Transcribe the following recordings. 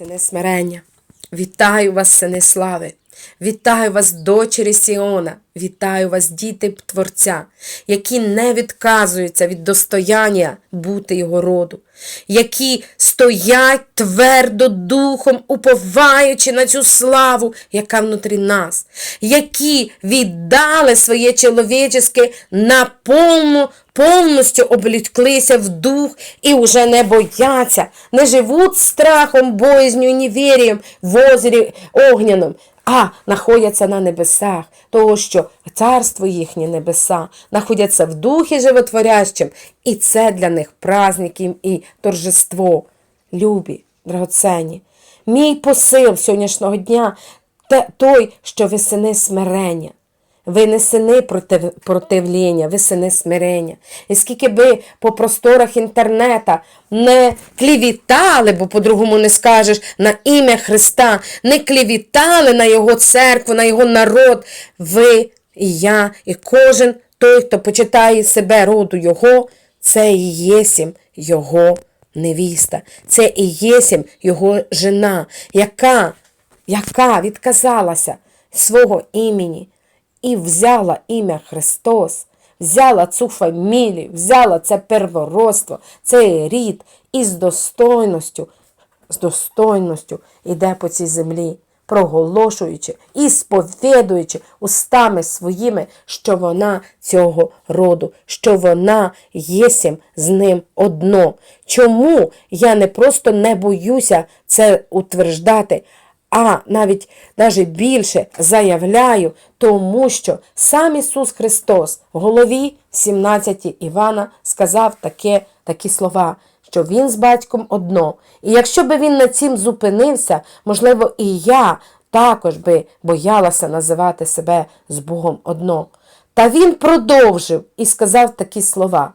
Сини смирення, вітаю вас, сини слави, вітаю вас, дочері Сіона, вітаю вас, діти Творця, які не відказуються від достояння бути його роду, які стоять твердо духом, уповаючи на цю славу, яка внутрі нас, які віддали своє чоловічеske на повну повністю облітклися в дух і вже не бояться, не живуть страхом, боязню і невір'ям в озері огняном, а знаходяться на небесах, того, що царство їхнє небеса, знаходяться в духі животворящим, і це для них праздник і- торжество. Любі, драгоценні, мій посил сьогоднішнього дня той, що ви сини смирення. Ви не сини против, противління, ви сини смирення. І скільки би по просторах інтернета не клівітали, бо по-другому не скажеш, на ім'я Христа, не клівітали на Його церкву, на Його народ, ви і я, і кожен той, хто почитає себе роду Його, це і єсім Його невіста, це і єсім Його жена, яка, яка відказалася свого імені і взяла ім'я Христос, взяла цю фамілію, взяла це первородство, цей рід і з достойністю, з достойністю йде по цій землі, проголошуючи і сповідуючи устами своїми, що вона цього роду, що вона єсім з ним одно. Чому я не просто не боюся це утверждати, а навіть навіть більше заявляю, тому що сам Ісус Христос в голові 17 Івана сказав таке, такі слова, що Він з батьком одно. І якщо би він на цім зупинився, можливо, і я також би боялася називати себе з Богом одно. Та він продовжив і сказав такі слова.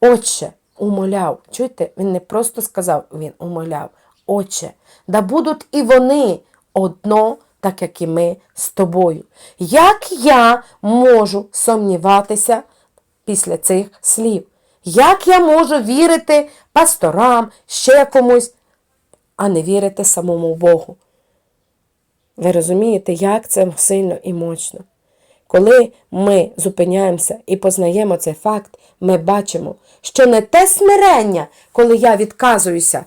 Отче, умоляв. Чуєте, він не просто сказав, він умоляв. Отче, да будуть і вони одно, так як і ми з тобою. Як я можу сумніватися після цих слів? Як я можу вірити пасторам, ще комусь, а не вірити самому Богу? Ви розумієте, як це сильно і мощно? Коли ми зупиняємося і познаємо цей факт, ми бачимо, що не те смирення, коли я відказуюся,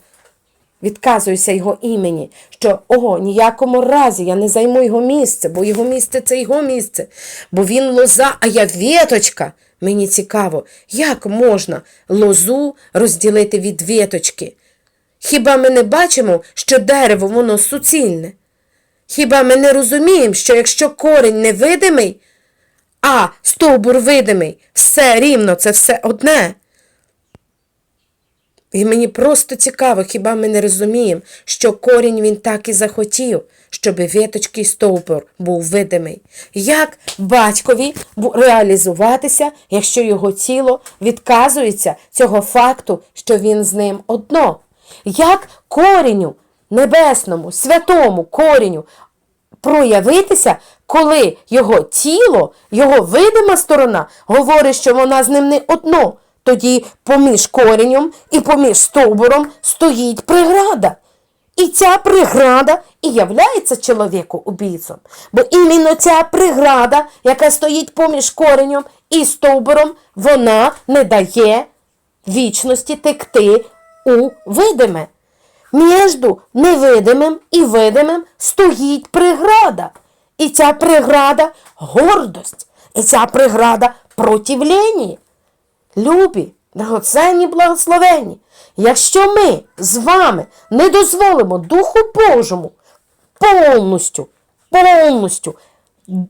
відказуюся його імені, що ого, ніякому разі я не займу його місце, бо його місце це його місце, бо він лоза, а я віточка. Мені цікаво, як можна лозу розділити від віточки? Хіба ми не бачимо, що дерево воно суцільне? Хіба ми не розуміємо, що якщо корінь невидимий, а стовбур видимий, все рівно, це все одне? І мені просто цікаво, хіба ми не розуміємо, що корінь він так і захотів, щоб віточки стовбур був видимий. Як батькові реалізуватися, якщо його тіло відказується цього факту, що він з ним одно? Як коріню небесному, святому коріню проявитися, коли його тіло, його видима сторона говорить, що вона з ним не одно. Тоді поміж коренем і поміж стовбуром стоїть преграда. І ця преграда і являється чоловіку убійцем. Бо іменно ця преграда, яка стоїть поміж коренем і стовбуром, вона не дає вічності текти у видиме. Між невидимим і видимим стоїть преграда. І ця преграда гордость. І ця преграда противлення. Любі, драгоценні, благословенні, якщо ми з вами не дозволимо Духу Божому повністю, повністю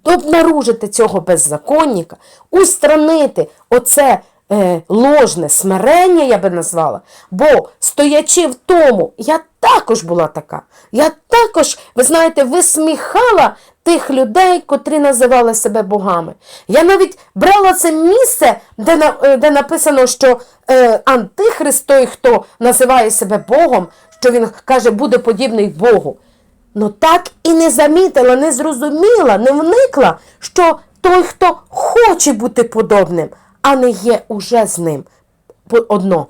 обнаружити цього беззаконника, устранити оце е, ложне смирення, я би назвала. Бо стоячи в тому, я також була така. Я також, ви знаєте, висміхала тих людей, котрі називали себе богами. Я навіть брала це місце, де, е, де написано, що е, Антихрист той, хто називає себе Богом, що він каже, буде подібний Богу. Ну так і не замітила, не зрозуміла, не вникла, що той, хто хоче бути подобним, а не є уже з ним одно.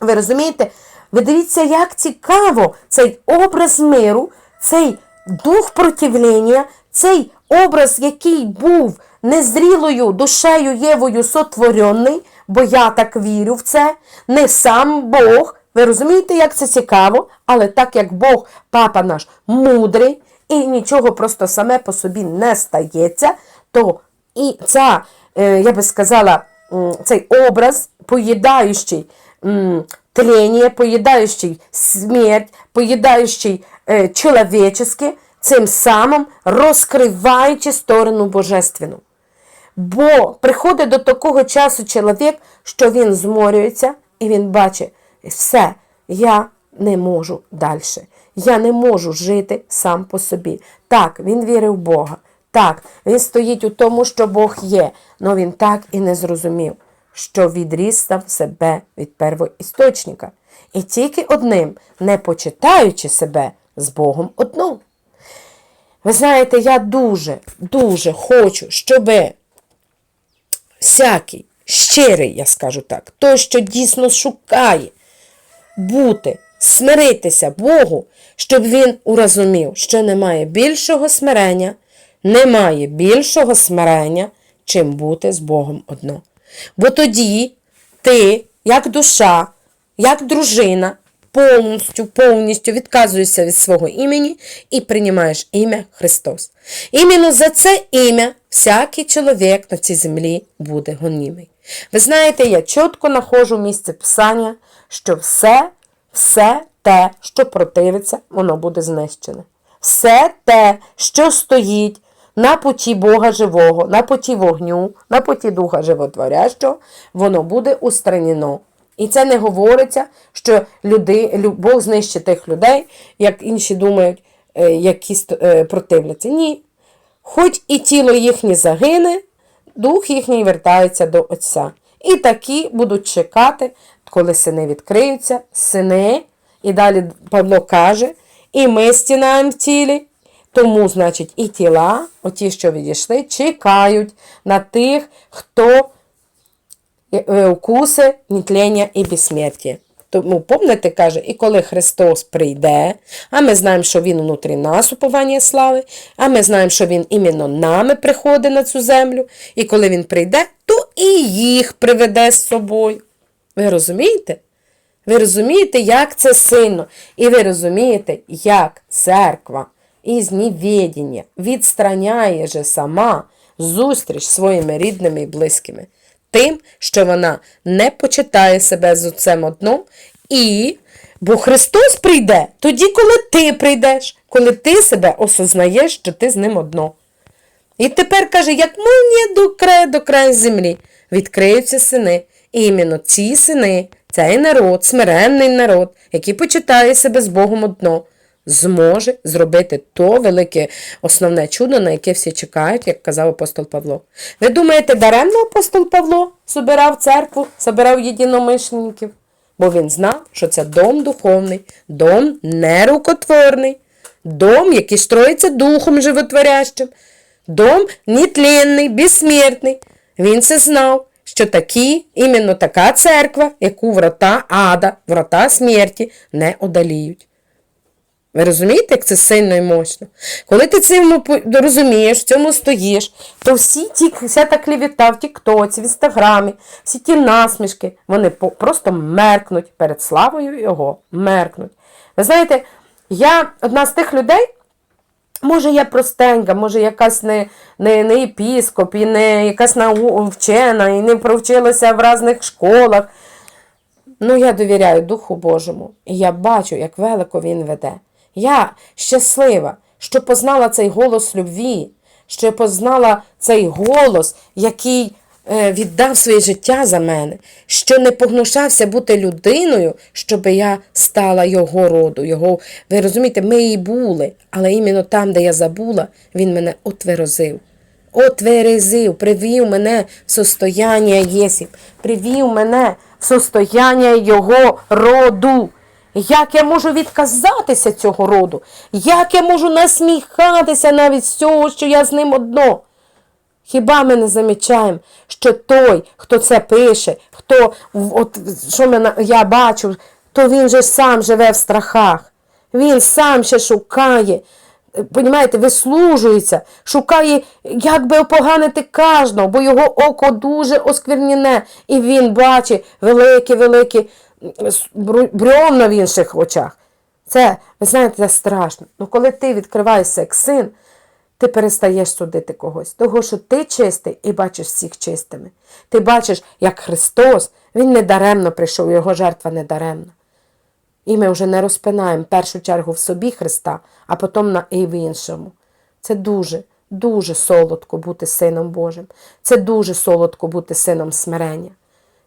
Ви розумієте? Ви дивіться, як цікаво цей образ миру, цей дух противлення, цей образ, який був незрілою душею Євою сотворений, бо я так вірю в це, не сам Бог. Ви розумієте, як це цікаво, але так як Бог, папа наш, мудрий, і нічого просто саме по собі не стається, то і ця, е, я би сказала, цей образ, поїдаючий м, поїдаючий смерть, поїдаючий е, чоловічеske, цим самим розкриваючи сторону божественну. Бо приходить до такого часу чоловік, що він зморюється і він бачить, все, я не можу далі. Я не можу жити сам по собі. Так, він вірив в Бога. Так, він стоїть у тому, що Бог є, але він так і не зрозумів, що відрізав себе від первоісточника. І тільки одним, не почитаючи себе з Богом одним. Ви знаєте, я дуже, дуже хочу, щоб всякий щирий, я скажу так, той, що дійсно шукає бути, смиритися Богу, щоб він урозумів, що немає більшого смирення, немає більшого смирення, чим бути з Богом одно. Бо тоді ти, як душа, як дружина, повністю, повністю відказуєшся від свого імені і приймаєш ім'я Христос. Іменно за це ім'я всякий чоловік на цій землі буде гонімий. Ви знаєте, я чітко знаходжу місце Писання, що все, все те, що противиться, воно буде знищене. Все те, що стоїть на путі Бога живого, на путі вогню, на путі Духа Животворящого, воно буде устранено. І це не говориться, що люди, Бог знищить тих людей, як інші думають, е, які е, противляться. Ні. Хоч і тіло їхнє загине, дух їхній вертається до Отця. І такі будуть чекати, коли сини відкриються, сини, і далі Павло каже, і ми стінаємо в тілі. Тому, значить, і тіла, оті, що відійшли, чекають на тих, хто е, укуси, нетлення і безсмертя. Тому, помните, каже, і коли Христос прийде, а ми знаємо, що Він внутрі нас уповання слави, а ми знаємо, що Він іменно нами приходить на цю землю, і коли Він прийде, то і їх приведе з собою. Ви розумієте? Ви розумієте, як це сильно, і ви розумієте, як церква із невідіння відстраняє же сама зустріч своїми рідними і близькими, тим, що вона не почитає себе з отцем одном, і бо Христос прийде тоді, коли ти прийдеш, коли ти себе осознаєш, що ти з ним одно. І тепер каже, як молнія до краю до краю землі, відкриються сини. І іменно ці сини, цей народ, смиренний народ, який почитає себе з Богом одно, зможе зробити то велике основне чудо, на яке всі чекають, як казав апостол Павло. Ви думаєте, даремно апостол Павло збирав церкву, збирав єдиномишленників? Бо він знав, що це дом духовний, дом нерукотворний, дом, який строїться духом животворящим, дом нетленний, безсмертний. Він це знав, що такі, іменно така церква, яку врата ада, врата смерті не одаліють. Ви розумієте, як це сильно і мощно? Коли ти по- розумієш, в цьому стоїш, то всі ті, вся та клівіта в Тіктоці, в Інстаграмі, всі ті насмішки, вони просто меркнуть перед славою Його. Меркнуть. Ви знаєте, я одна з тих людей, Може, я простенька, може, якась не, не, не епіскоп, і не якась нау- вчена, і не провчилася в різних школах. Ну, я довіряю Духу Божому, і я бачу, як велико він веде. Я щаслива, що познала цей голос любві, що познала цей голос, який е, віддав своє життя за мене, що не погнушався бути людиною, щоб я стала його роду. Його... Ви розумієте, ми і були, але іменно там, де я забула, він мене отверозив. Отверезив, привів мене в состояння єсіп, привів мене в состояння його роду. Як я можу відказатися цього роду? Як я можу насміхатися навіть з цього, що я з ним одно? Хіба ми не замічаємо, що той, хто це пише, хто от, що мене, я бачу, то він же сам живе в страхах. Він сам ще шукає, понімаєте, вислужується, шукає, як би опоганити кожного, бо його око дуже осквернене, і він бачить великі-великі брьовна в інших очах. Це, ви знаєте, це страшно. Ну, коли ти відкриваєшся як син, ти перестаєш судити когось. Того, що ти чистий і бачиш всіх чистими. Ти бачиш, як Христос, Він не даремно прийшов, його жертва не даремна. І ми вже не розпинаємо першу чергу в собі Христа, а потім на і в іншому. Це дуже, дуже солодко бути сином Божим. Це дуже солодко бути сином смирення.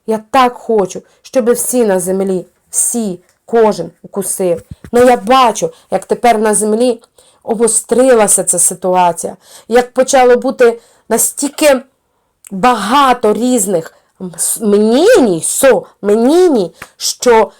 Я так хочу, щоб всі на землі, всі, кожен укусив. Ну я бачу, як тепер на землі обострилася ця ситуація, як почало бути настільки багато різних мніній, со, мніній, що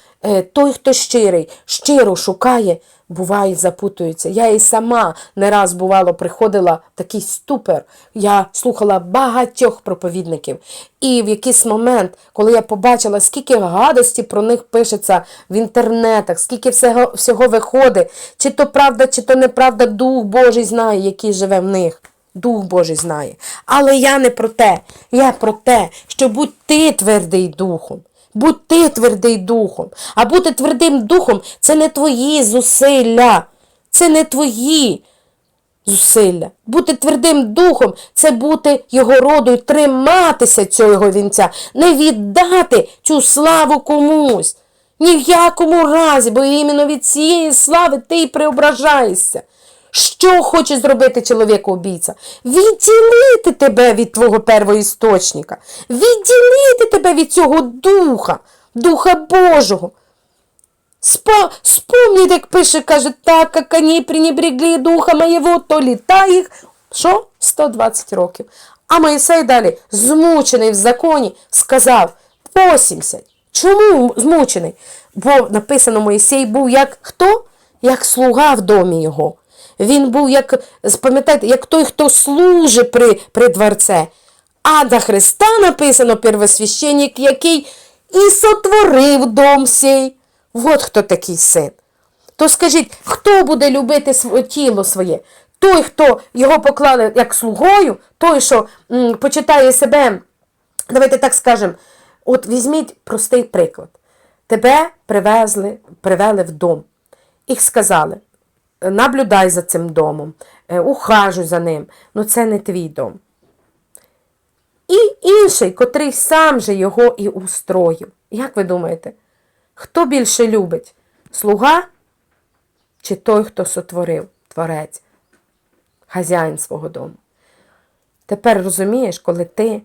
той, хто щирий, щиро шукає, буває, запутується. Я і сама не раз, бувало, приходила в такий ступор. Я слухала багатьох проповідників. І в якийсь момент, коли я побачила, скільки гадості про них пишеться в інтернетах, скільки всього, всього виходить, чи то правда, чи то неправда, Дух Божий знає, який живе в них. Дух Божий знає. Але я не про те. Я про те, що будь ти твердий духом. Будь ти твердий духом. А бути твердим духом це не твої зусилля. Це не твої зусилля. Бути твердим духом це бути його родою, триматися цього вінця, не віддати цю славу комусь. Ні в якому разі, бо іменно від цієї слави ти й преображаєшся. Що хоче зробити чоловік убійця? Відділити тебе від твого первоісточника, відділити тебе від цього духа, духа Божого. Спо, Спомніть, як пише, каже, так, як вони пренебрегли духа моєго, то літа їх. Що? 120 років. А Моїсей далі, змучений в законі, сказав 80. Чому змучений? Бо написано, Моїсей був як хто? Як слуга в домі його. Він був, як, пам'ятаєте, як той, хто служить при при дворце. А до Христа написано первосвященник, який і сотворив дом сей. От хто такий син. То скажіть, хто буде любити тіло своє? Той, хто його поклали як слугою, той, що м, почитає себе, давайте так скажемо, от візьміть простий приклад. Тебе привезли, привели в дом. І сказали, наблюдай за цим домом, е, ухажуй за ним. Ну це не твій дом. І інший, котрий сам же його і устроїв. Як ви думаєте, хто більше любить? Слуга чи той, хто сотворив творець, хазяїн свого дому? Тепер розумієш, коли ти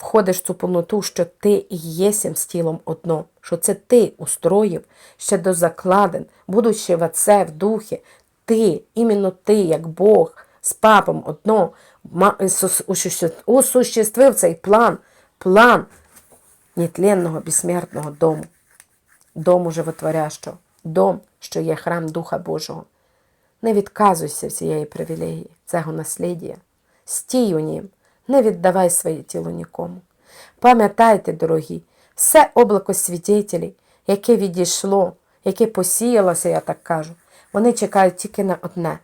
входиш в цю повноту, що ти і єсім з тілом одно, що це ти устроїв ще до закладин, будучи в Отце, в Духі, ти, іменно ти, як Бог, з папом одно, осуществив цей план, план нетленного, безсмертного дому, дому животворящого, дом, що є храм Духа Божого. Не відказуйся цієї привілегії, цього наслідя. Стій у нім, не віддавай своє тіло нікому. Пам'ятайте, дорогі, все облако свідетелів, яке відійшло, яке посіялося, я так кажу, вони чекають тільки на одне,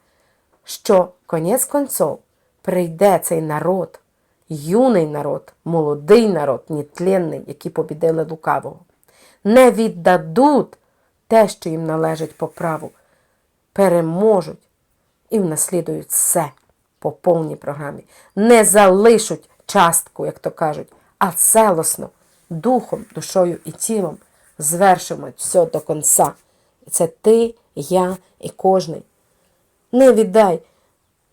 що конець концов прийде цей народ, юний народ, молодий народ, нетленний, які побідили лукавого. Не віддадуть те, що їм належить по праву, переможуть і внаслідують все по повній програмі. Не залишуть частку, як то кажуть, а целосно, духом, душою і тілом звершимо все до кінця. І це ти, я і кожний. Не віддай,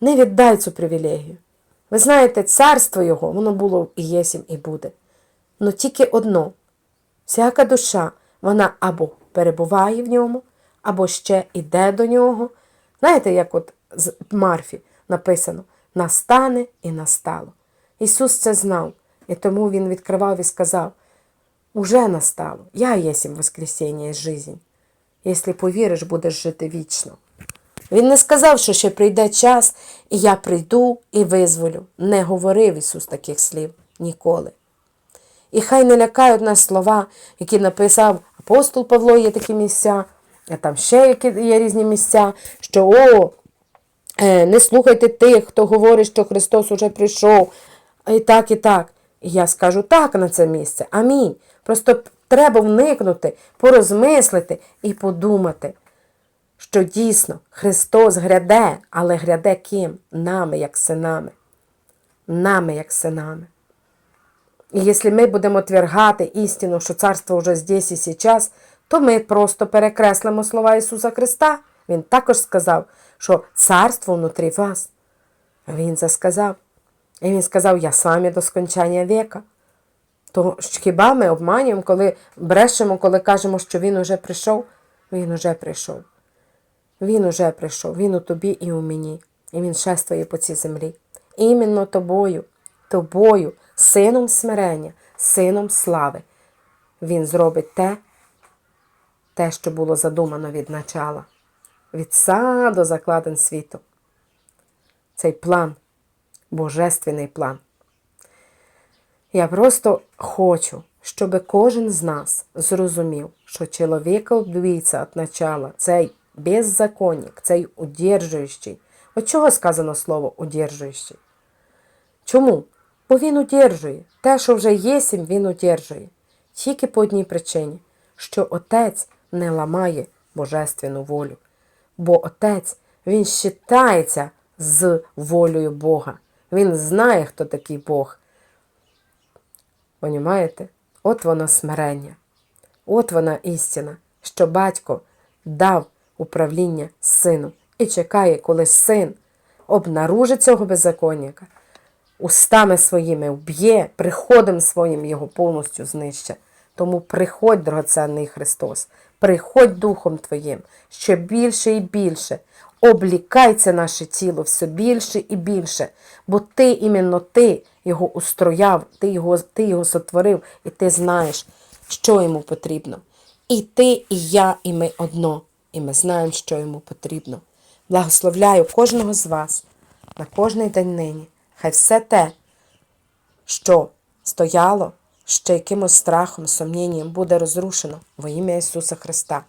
не віддай цю привілегію. Ви знаєте, царство його, воно було і єсім, і буде. Но тільки одно. Всяка душа, вона або перебуває в ньому, або ще йде до нього. Знаєте, як от з Марфі написано: настане і настало. Ісус це знав, і тому Він відкривав і сказав: Уже настало, я єсім воскресіння і жизнь. Якщо повіриш, будеш жити вічно. Він не сказав, що ще прийде час, і я прийду і визволю. Не говорив Ісус таких слів ніколи. І хай не лякають нас слова, які написав апостол Павло є такі місця, а там ще є різні місця, що о, не слухайте тих, хто говорить, що Христос уже прийшов. І так, і так. І я скажу так на це місце. Амінь. Просто треба вникнути, порозмислити і подумати, що дійсно Христос гряде, але гряде ким? Нами, як синами. Нами, як синами. І якщо ми будемо твергати істину, що царство вже здесь і сейчас, то ми просто перекреслимо слова Ісуса Христа. Він також сказав, що царство внутрі вас. Він це сказав. І він сказав, я вами до скончання віка. То хіба ми обманюємо, коли брешемо, коли кажемо, що він уже прийшов? Він уже прийшов. Він уже прийшов, він у тобі і у мені. І він шествує по цій землі. Іменно тобою, тобою, сином смирення, сином слави. Він зробить те, те, що було задумано від начала, від са до закладин світу. Цей план, божественний план. Я просто хочу, щоб кожен з нас зрозумів, що чоловіка вбивця від начала, цей беззаконник, цей удержуючий. От чого сказано слово удержуючий? Чому? Бо він удержує. Те, що вже є, він удержує. Тільки по одній причині, що отець не ламає божественну волю. Бо отець, він щитається з волею Бога. Він знає, хто такий Бог. Понімаєте? От воно смирення. От вона істина, що батько дав управління сину і чекає, коли син обнаружить цього беззаконника, устами своїми вб'є, приходом своїм його повністю знищить. Тому приходь, драгоценний Христос, приходь Духом Твоїм ще більше і більше. Облікай це наше тіло все більше і більше, бо ти іменно ти його устрояв, ти його, ти його сотворив, і ти знаєш, що йому потрібно. І ти, і я, і ми одно, і ми знаємо, що йому потрібно. Благословляю кожного з вас на кожний день нині. Хай все те, що стояло ще якимось страхом, сумнінням, буде розрушено во ім'я Ісуса Христа.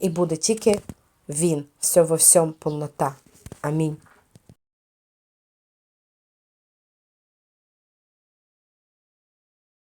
І буде тільки Він, все во всьому повнота. Амінь.